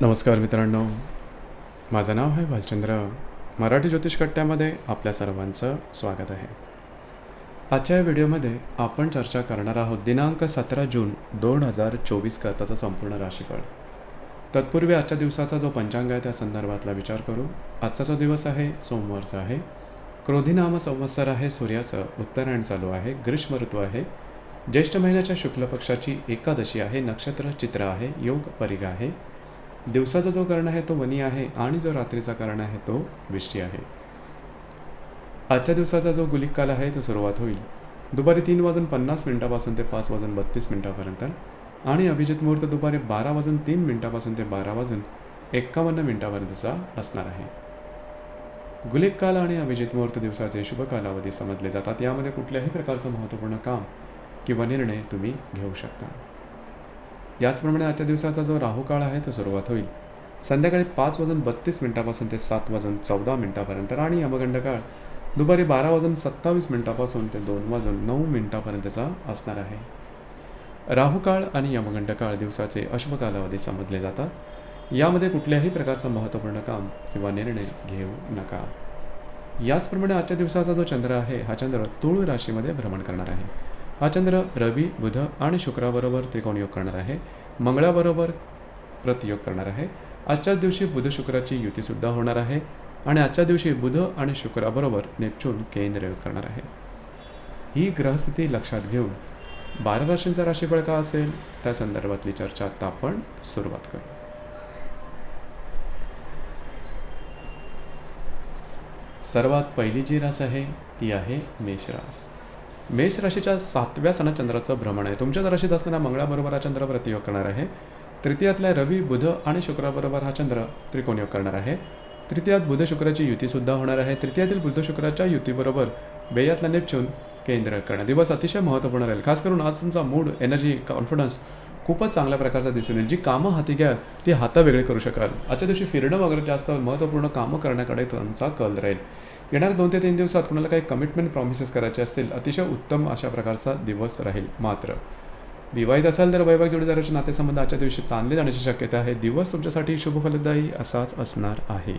नमस्कार मित्रांनो. माझं नाव आहे भालचंद्र मराठी ज्योतिष कट्ट्यामध्ये आपल्या सर्वांचं स्वागत आहे. आजच्या या व्हिडिओमध्ये आपण चर्चा करणार आहोत दिनांक सतरा जून दोन हजार चोवीस करताचा संपूर्ण राशीफळ. तत्पूर्वी आजच्या दिवसाचा जो पंचांग आहे त्या संदर्भातला विचार करू. आजचा जो दिवस आहे सोमवारचा आहे. क्रोधी नाम संवत्सर आहे सूर्याचं उत्तरायण चालू आहे ग्रीष्म ऋतू आहे. ज्येष्ठ महिन्याच्या शुक्ल पक्षाची एकादशी आहे नक्षत्र चित्र आहे योग परिघ आहे. दिवसाचा जो कर्ण आहे तो वनी आहे आणि जो रात्रीचा कर्ण आहे तो विष्टी आहे. आजच्या दिवसाचा जो गुलिक काल आहे तो सुरुवात होईल. दुपारी तीन वाजून पन्नास मिनिटापासून ते पाच वाजून बत्तीस मिनिटापर्यंत आणि अभिजित मुहूर्त दुपारी बारा वाजून तीन मिनिटापासून ते बारा वाजून एक्कावन्न मिनिटापर्यंतचा असणार आहे. गुलिक काल आणि अभिजित मुहूर्त दिवसाचे शुभ कालावधी समजले जातात. यामध्ये कुठल्याही प्रकारचं महत्त्वपूर्ण काम किंवा निर्णय तुम्ही घेऊ शकता. याचप्रमाणे आजच्या दिवसाचा जो राहू काळ आहे तो सुरुवात होईल. संध्याकाळी पाच वाजून बत्तीस मिनिटापासून ते सात वाजून चौदा मिनिटापर्यंत आणि यमगंड काळ. दुपारी बारा वाजून सत्तावीस मिनिटापासून ते दोन वाजून नऊ मिनिटापर्यंतचा असणार आहे. राहू काळ आणि यमगंड काळ दिवसाचे अश्व कालावधी समजले जातात. यामध्ये कुठल्याही प्रकारचं महत्त्वपूर्ण काम किंवा निर्णय घेऊ नका. याचप्रमाणे आजच्या दिवसाचा जो चंद्र आहे हा चंद्र तुळ राशीमध्ये भ्रमण करणार आहे. हा चंद्र रवी बुध आणि शुक्राबरोबर त्रिकोण योग करणार आहे. मंगळाबरोबर प्रतियोग करणार आहे. आजच्याच दिवशी बुध शुक्राची युतीसुद्धा होणार आहे आणि आजच्या दिवशी बुध आणि शुक्राबरोबर नेपच्यून केंद्र योग करणार आहे. ही ग्रहस्थिती लक्षात घेऊन बारा राशींचा राशीफळ का असेल? त्या संदर्भातली चर्चा आता आपण सुरुवात करू. सर्वात पहिली जी रास आहे ती आहे मेषरास मेष राशीच्या सातव्या सणात चंद्राचं भ्रमण आहे. तुमच्याच राशीत असताना मंगळाबरोबर हा चंद्र प्रतियोग करणार आहे. तृतीयातल्या रवी बुध आणि शुक्राबरोबर हा चंद्र त्रिकोणयोग करणार आहे. तृतीयात बुध शुक्राची युतीसुद्धा होणार आहे. तृतीयातील बुध शुक्राच्या युतीबरोबर बेयातला नेपच्यून केंद्र करणं दिवस अतिशय महत्त्वपूर्ण राहील. खास करून आज तुमचा मूड एनर्जी कॉन्फिडन्स खूपच चांगल्या प्रकारचा दिसून येईल. जी कामं हाती घ्याल ती हाता वेगळे करू शकाल. आजच्या दिवशी फिरणं वगैरे जास्त महत्त्वपूर्ण कामं करण्याकडे तुमचा कल राहील. येणाऱ्या दोन ते तीन दिवसात कुणाला काही कमिटमेंट प्रॉमिसेस करायचे असतील अतिशय उत्तम अशा प्रकारचा दिवस राहील मात्र. विवाहित असाल तर वैवाहिक जोडीदाराचे नातेसंबंध आजच्या दिवशी ताणले जाण्याची शक्यता आहे. दिवस तुमच्यासाठी शुभफलदायी असाच असणार आहे.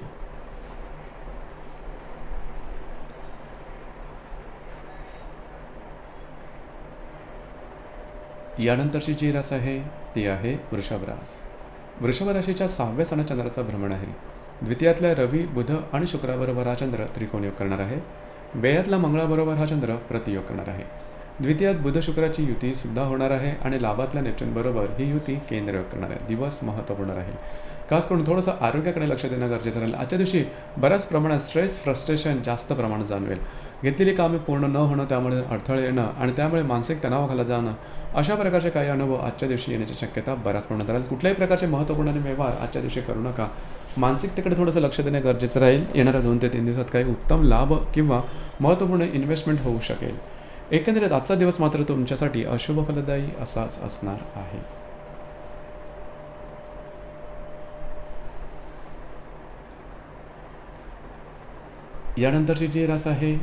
यानंतरची जी रास आहे ती आहे वृषभ रास. वृषभ राशीच्या सहाव्या स्थानात चंद्राचा भ्रमण आहे. द्वितीयातल्या रवी बुध आणि शुक्राबरोबर हा चंद्र त्रिकोण योग करणार आहे. व्ययातला मंगळाबरोबर हा चंद्र प्रतियोग करणार आहे. द्वितीयात बुध शुक्राची युती सुद्धा होणार आहे आणि लाभातल्या नेपच्यूनबरोबर ही युती केंद्र योग करणार आहे. दिवस महत्त्वपूर्ण राहील. खास करून थोडंसं आरोग्याकडे लक्ष देणं गरजेचं राहील. आजच्या दिवशी बऱ्याच प्रमाणात स्ट्रेस फ्रस्ट्रेशन जास्त प्रमाणात जाणवेल. घेतलेली कामे पूर्ण न होणं त्यामुळे अडथळे येणं आणि त्यामुळे मानसिक तणावाखाला जाणं अशा प्रकारचे काही अनुभव आजच्या दिवशी येण्याची शक्यता बऱ्याच प्रमाणात राहील. कुठल्याही प्रकारचे महत्त्वपूर्ण व्यवहार आजच्या दिवशी करू नका. मानसिकतेकडे थोडंसं लक्ष देणे गरजेचं राहील. येणाऱ्या दोन ते तीन दिवसात काही उत्तम लाभ किंवा महत्त्वपूर्ण इन्व्हेस्टमेंट होऊ शकेल. एकंदरीत आजचा दिवस मात्र तुमच्यासाठी अशुभ फलदायी असाच असणार आहे. यानंतरची जी रास आहे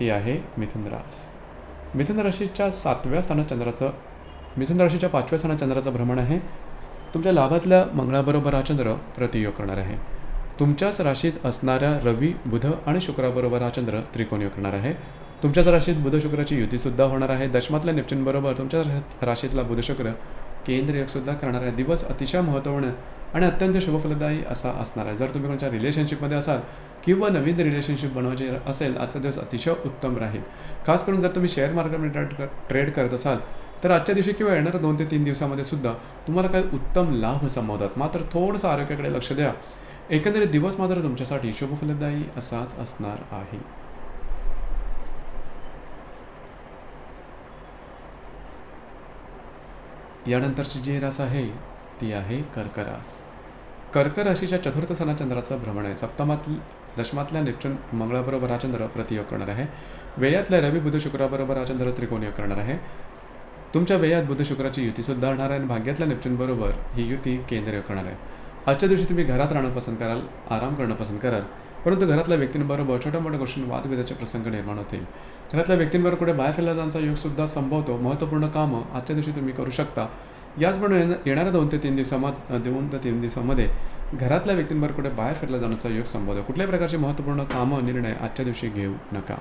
ती आहे मिथुन रास. मिथुन राशीच्या सातव्या स्थानात चंद्राचं मिथुन राशीच्या पाचव्या स्थानात चंद्राचं भ्रमण आहे. तुमच्या लाभातल्या मंगळाबरोबर हा चंद्र प्रतियोग करणार आहे. तुमच्याच राशीत असणाऱ्या रवी बुध आणि शुक्राबरोबर हा चंद्र त्रिकोण योग करणार आहे. तुमच्याच राशीत बुध शुक्राची युतीसुद्धा होणार आहे. दशमातल्या नेपच्यूनबरोबर तुमच्या राशीतला बुध शुक्र केंद्र योगसुद्धा करणार आहे. दिवस अतिशय महत्त्वपूर्ण आणि अत्यंत शुभफलदायी असा असणार आहे. जर तुम्ही कोणत्या रिलेशनशिपमध्ये असाल किंवा नवीन रिलेशनशिप बनवायचे असेल आजचा दिवस अतिशय उत्तम राहील. खास करून जर तुम्ही शेअर मार्केटमध्ये ट्रेड करत असाल तर आजच्या दिवशी किंवा येणाऱ्या दोन ते तीन दिवसामध्ये सुद्धा तुम्हाला काही उत्तम लाभ संभवतात. मात्र थोडंसं आरोग्याकडे लक्ष द्या. एकंदरीत दिवस मात्र तुमच्यासाठी शुभफलदायी असाच असणार आहे. यानंतरची जी रास आहे ती आहे कर्करास. कर्क राशीच्या चतुर्थ सणा चंद्राचं भ्रमण आहे. सप्तमातील दशमातल्या नेपच्यून मंगळाबरोबर हा चंद्र प्रतियोग करणार आहे. व्ययातल्या रवी बुध शुक्राबरोबर हा चंद्र त्रिकोण योग करणार आहे. तुमच्या व्ययात बुध शुक्राची युतीसुद्धा होणार आहे आणि भाग्यातल्या नेपच्यूनबरोबर ही युती केंद्रीय करणार आहे. आजच्या दिवशी तुम्ही घरात राहणं पसंत कराल आराम करणं पसंत कराल परंतु घरातल्या व्यक्तींबरोबर छोट्या मोठ्या गोष्टी वादविवादाचे प्रसंग निर्माण होतील. घरातल्या व्यक्तींबरोबर कुठे बाहेर फिरला योगसुद्धा संभवतो महत्त्वपूर्ण कामं आजच्या दिवशी तुम्ही करू शकता. याचबरोबर येणाऱ्या दोन ते तीन दिवसामध्ये दोन ते तीन दिवसामध्ये घरातल्या व्यक्तींबरोबर कुठे बाहेर फिरला जाण्याचा योग संभवतो कुठल्याही प्रकारचे महत्त्वपूर्ण कामं निर्णय आजच्या दिवशी घेऊ नका.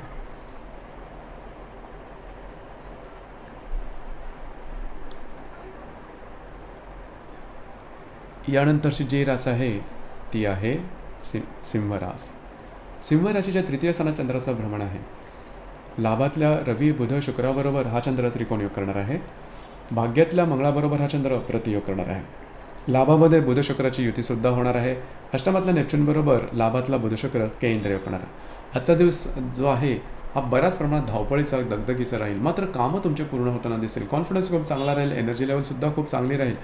यानंतरची जी रास आहे ती आहे सिं सिंहरास. सिंहराशीच्या तृतीय स्थानात चंद्राचं भ्रमण आहे. लाभातल्या रवी बुध शुक्राबरोबर हा चंद्र त्रिकोण योग करणार आहे. भाग्यातल्या मंगळाबरोबर हा चंद्र प्रतियोग करणार आहे. लाभामध्ये बुध शुक्राची युतीसुद्धा होणार आहे. अष्टमातल्या नेपच्यूनबरोबर लाभातला बुधशुक्र केंद्र योग करणार आहे. आजचा दिवस जो आहे हा बऱ्याच प्रमाणात धावपळीचा दगदगीचा राहील. मात्र कामं तुमचे पूर्ण होताना दिसेल. कॉन्फिडन्स खूप चांगला राहील. एनर्जी लेवलसुद्धा खूप चांगली राहील.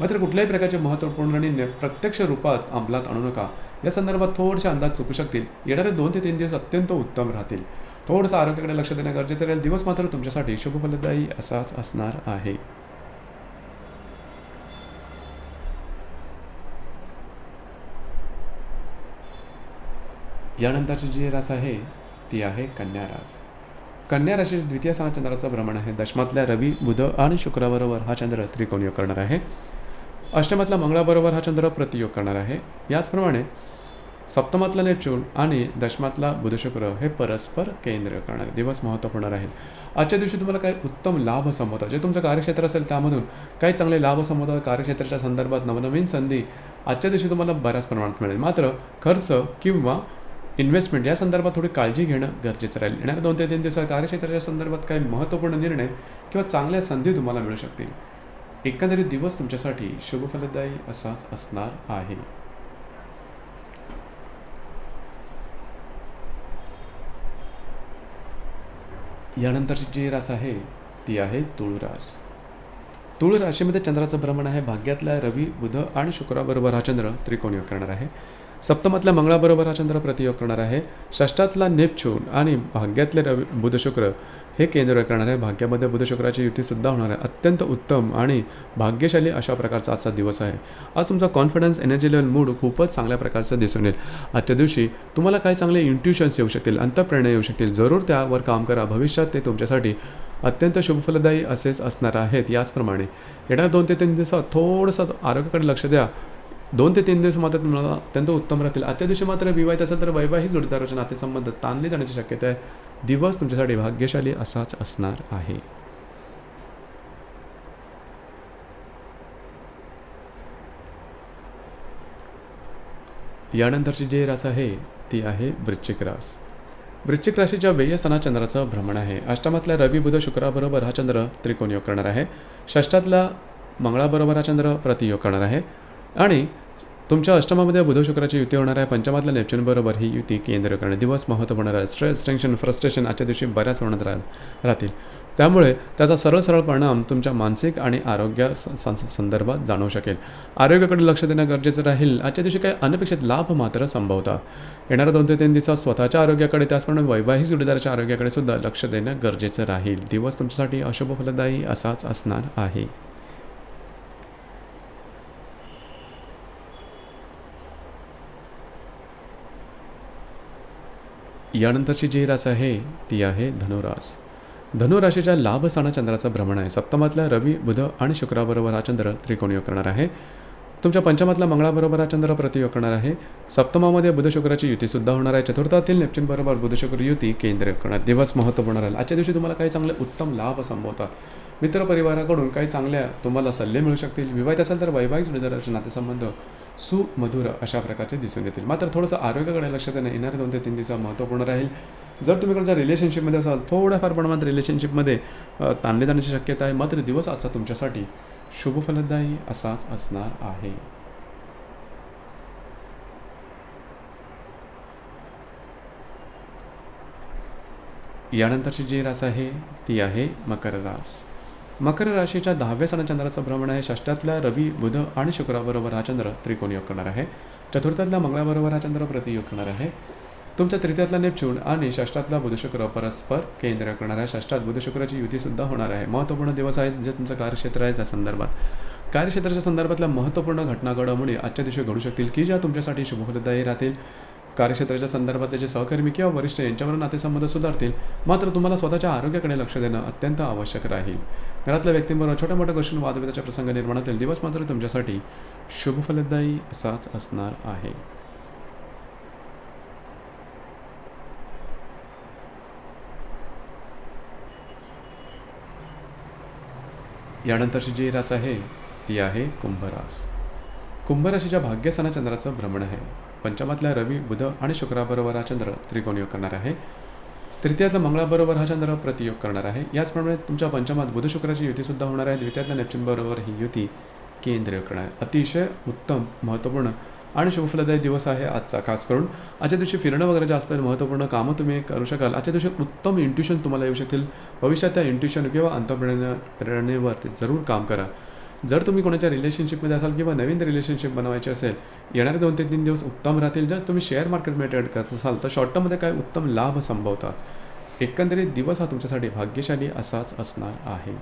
मात्र कुठल्याही प्रकारचे महत्त्वपूर्ण आणि प्रत्यक्ष रूपात अंमलात आणू नका. या संदर्भात थोडेसे अंदाज चुकू शकतील. येणारे दोन ते तीन दिवस अत्यंत उत्तम राहतील. थोडंसं आरोग्याकडे लक्ष देणं गरजेचं राहील. दिवस मात्र तुमच्यासाठी शुभफलदायी असाच असणार आहे. यानंतरची जी रास आहे ती आहे कन्या रास. कन्या राशी द्वितीय सहा चंद्राचं भ्रमण आहे. दशमातल्या रवी बुध आणि शुक्राबरोबर हा चंद्र त्रिकोण योग करणार आहे. अष्टमातला मंगळाबरोबर हा चंद्र प्रतियोग करणार आहे. याचप्रमाणे सप्तमातला नेपच्यून आणि दशमातला बुधशुक्र हे परस्पर केंद्र करणार दिवस महत्त्वपूर्ण राहील. आजच्या दिवशी तुम्हाला काही उत्तम लाभ संबोधा जे तुमचं कार्यक्षेत्र असेल त्यामधून काही चांगले लाभ संबोधा कार्यक्षेत्राच्या संदर्भात नवनवीन संधी आजच्या दिवशी तुम्हाला बऱ्याच प्रमाणात मिळेल. मात्र खर्च किंवा इन्व्हेस्टमेंट या संदर्भात थोडी काळजी घेणं गरजेचं राहील. येणाऱ्या दोन ते तीन दिवसात कार्यक्षेत्राच्या संदर्भात काही महत्त्वपूर्ण निर्णय किंवा चांगल्या संधी तुम्हाला मिळू शकतील. एकंदरीत दिवस तुमच्यासाठी शुभफलदायी असाच असणार आहे. यानंतरची जी रास आहे ती आहे तुळ रास तुळ राशीमध्ये चंद्राचं भ्रमण आहे. भाग्यातल्या रवी बुध आणि शुक्राबरोबर हा चंद्र त्रिकोण योग करणार आहे. सप्तमातल्या मंगळाबरोबर हा चंद्र प्रतियोग करणार आहे. षष्ठातला नेपच्यून आणि भाग्यातले रवी बुधशुक्र हे केंद्र करणार आहे. भाग्यामध्ये बुधशुक्राची युतीसुद्धा होणार आहे. अत्यंत उत्तम आणि भाग्यशाली अशा प्रकारचा आजचा दिवस आहे. आज तुमचा कॉन्फिडन्स एनर्जी लेवल मूड खूपच चांगल्या प्रकारचं दिसून येईल. आजच्या दिवशी तुम्हाला काही चांगले इंट्युशन्स येऊ शकतील अंतप्रेरणा येऊ शकतील. जरूर त्यावर काम करा. भविष्यात ते तुमच्यासाठी अत्यंत शुभफलदायी असेच असणार आहेत याचप्रमाणे. येणाऱ्या दोन ते तीन दिवसात थोडंसं आरोग्याकडे लक्ष द्या. दोन ते तीन दिवस मात्र तुम्हाला अत्यंत उत्तम राहतील. आजच्या दिवशी मात्र विवाहित असेल तर वैवाहिक जोडीदाराचे नातेसंबंध ताणले जाण्याची शक्यता आहे. दिवस तुमच्यासाठी भाग्यशाली असाच असणार आहे. यानंतरची जी रास आहे ती आहे वृश्चिक रास. वृश्चिक राशीच्या व्ययस्थाना चंद्राचं भ्रमण आहे. अष्टमातल्या रवी बुध शुक्राबरोबर हा चंद्र त्रिकोण योग करणार आहे. षष्ठातला मंगळाबरोबर हा चंद्र प्रतियोग करणार आहे. आणि तुमच्या अष्टमामध्ये बुध शुक्राची युती होणार आहे. पंचमातल्या नेपच्यूनबरोबर ही युती केंद्र करणे. दिवस महत्त्व होणार आहे. स्ट्रेस टेन्शन फ्रस्ट्रेशन आजच्या दिवशी बऱ्याच होणार राह राहतील. त्यामुळे त्याचा सरळ सरळ परिणाम तुमच्या मानसिक आणि आरोग्य स- संदर्भात जाणवू शकेल. आरोग्याकडे लक्ष देणं गरजेचं राहील. आजच्या दिवशी काही अनपेक्षित लाभ मात्र संभवतात. येणाऱ्या दोन ते तीन दिवसात स्वतःच्या आरोग्याकडे त्याचप्रमाणे वैवाहिक जोडीदाराच्या आरोग्याकडे सुद्धा लक्ष देणं गरजेचं राहील. दिवस तुमच्यासाठी अशुभ फलदायी असाच असणार आहे. यानंतरची जी रास आहे ती आहे धनुरास. धनुराशीच्या लाभ स्थाना चंद्राचं भ्रमण आहे. सप्तमातल्या रवी बुध आणि शुक्राबरोबर हा चंद्र त्रिकोणयोग करणार आहे. तुमच्या पंचमातला मंगळाबरोबर हा चंद्र प्रतियोग करणार आहे. सप्तमामध्ये बुध शुक्राची युतीसुद्धा होणार आहे. चतुर्थातील नेपच्यूनबरोबर बुध शुक्र युती केंद्र करणार दिवस महत्त्वपूर्ण राहील. आजच्या दिवशी तुम्हाला काही चांगले उत्तम लाभ संभवतात. मित्रपरिवाराकडून काही चांगल्या तुम्हाला सल्ले मिळू शकतील. विवाहित असेल तर वैवाहिक जोडीदाराचे नातेसंबंध सुमधुर अशा प्रकारचे दिसून येतील. मात्र थोडंसं आरोग्याकडे लक्ष देणं येणारे दोन ते तीन दिवस महत्त्वपूर्ण राहील. जर तुम्ही कोणत्या रिलेशनशिपमध्ये असाल थोड्याफार प्रमाणात रिलेशनशिपमध्ये ताणले जाण्याची शक्यता आहे. मात्र दिवस आजचा तुमच्यासाठी शुभफलदायी असाच असणार आहे. यानंतरची जी रास आहे ती आहे मकर रास. मकर राशीच्या दहाव्या स्थानात चंद्राचं भ्रमण आहे. षष्ठातल्या रवी बुध आणि शुक्राबरोबर हा चंद्र त्रिकोण योग करणार आहे. चतुर्थातल्या मंगळाबरोबर हा चंद्र प्रतियोग करणार आहे. तुमच्या तृतीयातला नेपच्यून आणि षष्टातला बुधशुक्र परस्पर केंद्र करणार आहे. षष्टात बुधशुक्राची युतीसुद्धा होणार आहे. महत्त्वपूर्ण दिवस आहेत जे तुमचं कार्यक्षेत्र आहे त्या संदर्भात. कार्यक्षेत्राच्या संदर्भातल्या महत्त्वपूर्ण घटना घडामोडी आजच्या दिवशी घडू शकतील की ज्या तुमच्यासाठी शुभफलदायी राहतील? कार्यक्षेत्राच्या संदर्भात त्याचे सहकर्मी किंवा वरिष्ठ यांच्यावर नातेसंबंध सुधारतील. मात्र तुम्हाला स्वतःच्या आरोग्याकडे लक्ष देणं अत्यंत आवश्यक राहील. घरातल्या व्यक्तींबरोबर छोट्या मोठ्या गोष्टी वादविदाच्या प्रसंग निर्माण होतील दिवस मात्र तुमच्यासाठी शुभफलदायी असाच असणार आहे. यानंतरची जी रास आहे ती आहे कुंभरास. कुंभराशीच्या भाग्यस्थाना चंद्राचं भ्रमण आहे. पंचमातल्या रवी बुध आणि शुक्राबरोबर हा चंद्र त्रिकोण योग करणार आहे. तृतीयातल्या मंगळाबरोबर हा चंद्र प्रतियोग करणार आहे. याचप्रमाणे तुमच्या पंचमात बुध शुक्राची युतीसुद्धा होणार आहे. द्वितीयातल्या नेपच्युनबरोबर ही युती केंद्र योग करणार आहे. अतिशय उत्तम महत्त्वपूर्ण आणि शुभफलदायी दिवस आहे आजचा खास करून. आजच्या दिवशी फिरणं वगैरे जास्त महत्त्वपूर्ण कामं तुम्ही करू शकाल. आजच्या दिवशी उत्तम इंट्युशन तुम्हाला येऊ शकतील. भविष्यात त्या इंट्युशन किंवा अंतप्रेरणे प्रेरणेवरती जरूर काम करा. जर तुम्ही कोणाच्या रिलेशनशिपमध्ये असाल किंवा नवीन रिलेशनशिप बनवायची असेल येणारे दोन ते तीन दिवस उत्तम राहतील. जर तुम्ही शेअर मार्केटमध्ये ट्रेड करत असाल तर शॉर्ट टर्ममध्ये काय उत्तम लाभ संभवतात? एकंदरीत दिवस हा तुमच्यासाठी भाग्यशाली असाच असणार आहे.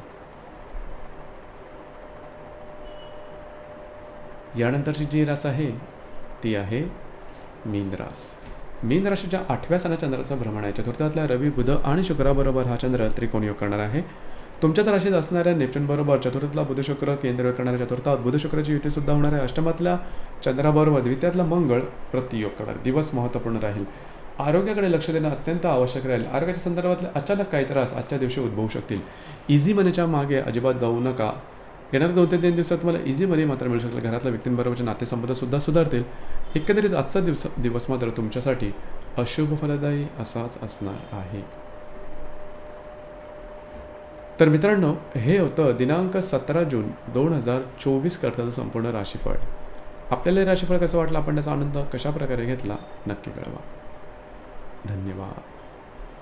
यानंतरची जी रास आहे ती आहे मीन रास. मीन राशीच्या आठव्या सणा चंद्राचं भ्रमण आहे. चतुर्थातल्या रवी बुध आणि शुक्राबरोबर हा चंद्र त्रिकोण योग करणार आहे. तुमच्याच राशीत असणाऱ्या नेपच्यूनबरोबर चतुर्थला बुधशुक्र केंद्र करणाऱ्या चतुर्थात बुधशुक्राची युती सुद्धा होणार आहे. अष्टमातल्या चंद्राबरोबर द्वितीयातला मंगळ प्रतियोग करणार. दिवस महत्त्वपूर्ण राहील. आरोग्याकडे लक्ष देणं अत्यंत आवश्यक राहील. आरोग्याच्या संदर्भातले अचानक काही त्रास आजच्या दिवशी उद्भवू शकतील. इझी मनीच्या मागे अजिबात जाऊ नका. येणाऱ्या दोन ते तीन दिवसात तुम्हाला इझी मनी मात्र मिळू शकेल घरातल्या व्यक्तींबरोबरचे नातेसंबंध सुद्धा सुधारतील. एकंदरीत आजचा दिवस दिवस मात्र तुमच्यासाठी अशुभ फलदायी असाच असणार आहे. तर मित्रांनो हे होतं दिनांक सतरा जून दोन हजार चोवीस करताचं संपूर्ण राशीफळ. आपल्याला हे राशीफळ कसं वाटलं? आपण त्याचा आनंद कशाप्रकारे घेतला? नक्की कळवा. धन्यवाद.